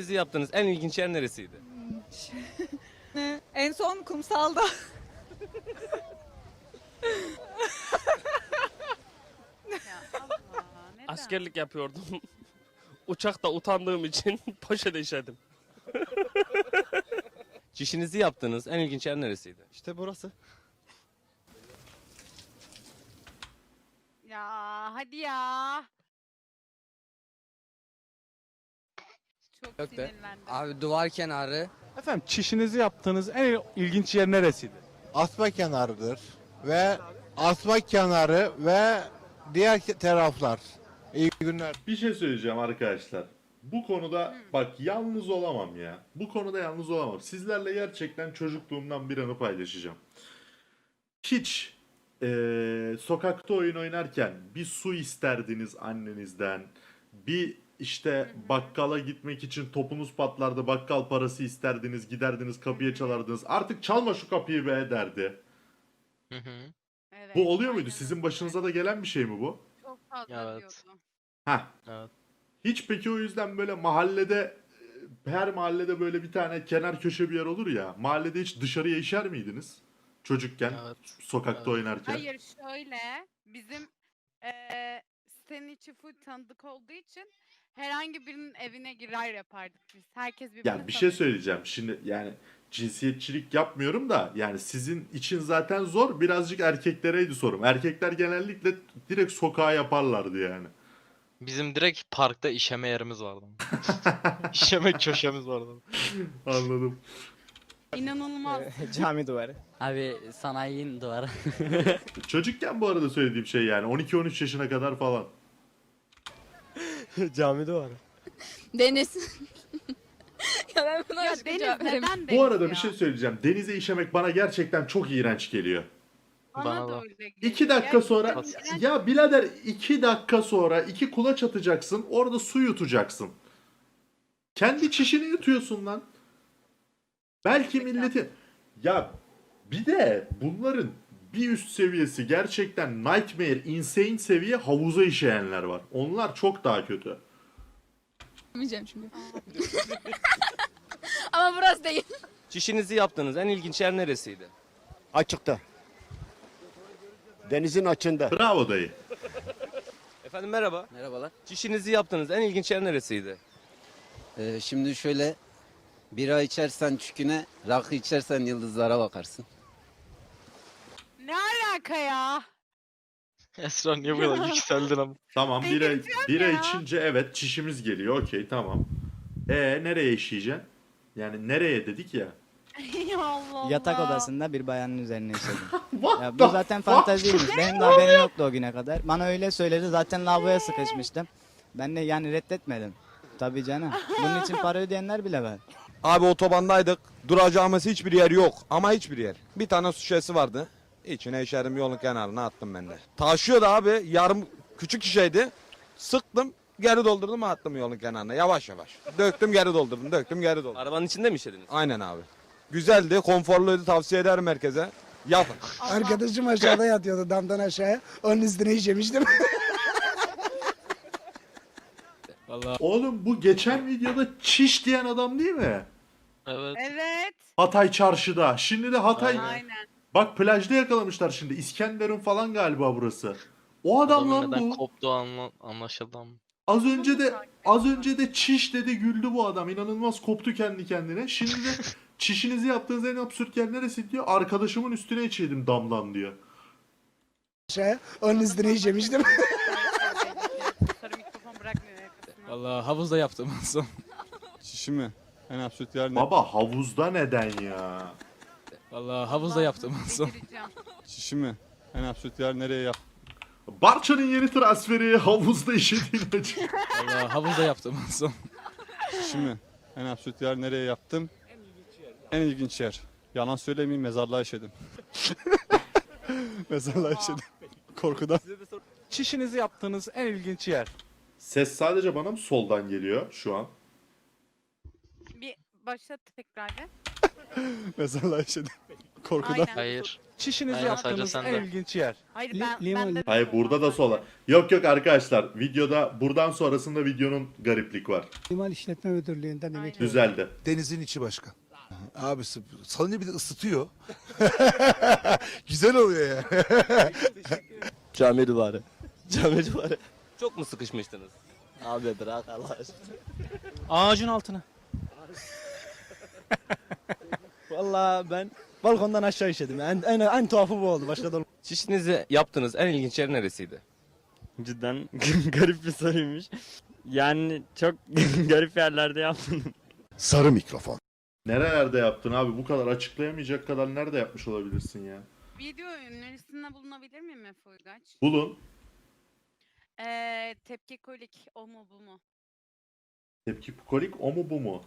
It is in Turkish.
Sizi yaptığınız en ilginç yer neresiydi? Ne? En son kumsalda. Askerlik yapıyordum. Uçakta utandığım için poşet işedim. Çişinizi yaptığınız en ilginç yer neresiydi? İşte burası. Ya hadi ya. Çok Yok be. sinirlendim. Abi duvar kenarı. Efendim çişinizi yaptığınız en ilginç yer neresiydi? asma kenarıdır ve asma kenarı ve diğer taraflar. İyi günler. Bir şey söyleyeceğim arkadaşlar. Bu konuda bak yalnız olamam ya. Bu konuda yalnız olamam. Sizlerle gerçekten çocukluğumdan bir anı paylaşacağım. Hiç eee, sokakta oyun oynarken bir su isterdiniz annenizden. Bir işte bakkala gitmek için topunuz patlardı. Bakkal parası isterdiniz. Giderdiniz kapıya çalardınız. Artık çalma şu kapıyı be derdi. Evet, Bu oluyor muydu? aynen Sizin öyle. başınıza da gelen bir şey mi bu? Çok fazla Evet. diyordu. Heh. Evet. Hiç peki o yüzden böyle mahallede her mahallede böyle bir tane kenar köşe bir yer olur ya. Mahallede hiç dışarıya işer miydiniz? Çocukken, Evet. sokakta Evet. oynarken. Hayır şöyle bizim eee sitenin içi full tanıdık olduğu için herhangi birinin evine girer yapardık biz. Herkes birbirini Yani bir şey tanır. söyleyeceğim. Şimdi yani cinsiyetçilik yapmıyorum da yani sizin için zaten zor. Birazcık erkeklereydi sorum. Erkekler genellikle direkt sokağa yaparlardı yani. Bizim direkt parkta işeme yerimiz vardı. işeme köşemiz vardı. Anladım. İnanılmaz. Cami duvarı. Abi sanayinin duvarı. Çocukken bu arada söylediğim şey yani 12-13 yaşına kadar falan. Cami duvarı. Deniz. ya ben buna ya başka Deniz cevap veremem. neden Deniz Bu arada ya? bir şey söyleyeceğim. Denize işemek bana gerçekten çok iğrenç geliyor. Bana, Bana da öyle geliyor. İki dakika sonra Gerçekten ya birader iki dakika sonra iki kulaç atacaksın orada su yutacaksın. Kendi çişini yutuyorsun lan. Belki milleti ya bir de bunların bir üst seviyesi gerçekten nightmare, insane seviye havuza işeyenler var. Onlar çok daha kötü. Demeyeceğim şimdi. Ama burası değil. Çişinizi yaptığınız en ilginç yer neresiydi? Açıkta. Denizin açında. Bravo dayı. Efendim merhaba. Merhabalar. Çişinizi yaptığınız en ilginç yer neresiydi? Ee, şimdi şöyle bira içersen çüküne, rakı içersen yıldızlara bakarsın. Ne alaka ya? Esra niye bu kadar yükseldin ama? Tamam bira, Delirtiyorsun bira ya. içince evet çişimiz geliyor okey tamam. E nereye işeyeceksin? Yani nereye dedik ya? Allah Allah. Yatak odasında bir bayanın üzerine işedim. What ya the bu zaten fuck? fanteziymiş. Benim de haberim yoktu o güne kadar. Bana öyle söyledi. Zaten lavaboya sıkışmıştım. Ben de yani reddetmedim. Tabii canım. Bunun için para ödeyenler bile var. Abi otobandaydık. Duracağımız hiçbir yer yok. Ama hiçbir yer. Bir tane su şişesi vardı. İçine işedim yolun kenarına attım ben de. Taşıyordu abi. Yarım küçük şişeydi. Sıktım. Geri doldurdum attım yolun kenarına yavaş yavaş. Döktüm geri doldurdum. Döktüm geri doldurdum. Arabanın içinde mi işediniz? Aynen abi. Güzeldi, konforluydu. Tavsiye ederim herkese. Yapın. Arkadaşım aşağıda yatıyordu damdan aşağıya. Onun üstüne işemiştim. Oğlum bu geçen videoda çiş diyen adam değil mi? Evet. Evet. Hatay çarşıda. Şimdi de Hatay... Aynen. Bak plajda yakalamışlar şimdi. İskenderun falan galiba burası. O adam Adamın lan neden bu. koptuğu anla anlaşıldı ama. Az önce de az önce de çiş dedi güldü bu adam. İnanılmaz koptu kendi kendine. Şimdi de çişinizi yaptığınız en absürt yer neresi diyor. Arkadaşımın üstüne içeydim damdan diyor. aşağıya. Onun üstüne işemiştim. Sarı mikrofon bırakmıyor. Vallahi havuzda yaptım en son. Şişi mi? En absürt yer Baba havuzda neden ya? Vallahi havuzda yaptım en son. Şişi mi? En absürt yer nereye yap? Barça'nın yeni transferi havuzda işediğin açık. Vallahi havuzda yaptım en son. Şişi mi? En absürt yer nereye yaptım? En ilginç yer. Yalan söylemeyeyim mezarlığa işedim. mezarlığa işedim. Korkudan. Çişinizi yaptığınız en ilginç yer. Ses sadece bana mı soldan geliyor şu an? Başlat tekrar bir. Mesela işte korkudan. Aynen. Hayır. Çişinizi Aynen, yaptığınız sadece en sende. ilginç yer. Hayır Li- ben, limon- ben de Hayır burada da sola. Yok yok arkadaşlar videoda buradan sonrasında videonun gariplik var. İmal İşletme Müdürlüğü'nden Aynen. emekli. Düzeldi. Denizin içi başka. Abi salınca bir de ısıtıyor. Güzel oluyor ya. Cami duvarı. Cami duvarı. Çok mu sıkışmıştınız? Abi bırak Allah aşkına. Ağacın altına. Vallahi ben balkondan aşağı işedim. En, en, en tuhafı bu oldu. Başka da Çişinizi yaptığınız en ilginç yer neresiydi? Cidden garip bir soruymuş. Yani çok garip yerlerde yaptım. Sarı mikrofon. Nerelerde yaptın abi? Bu kadar açıklayamayacak kadar nerede yapmış olabilirsin ya? Video önerisinde bulunabilir miyim Efe Uygaç? Bulun. Ee, tepki kolik o mu bu mu? Tepki kolik o mu bu mu?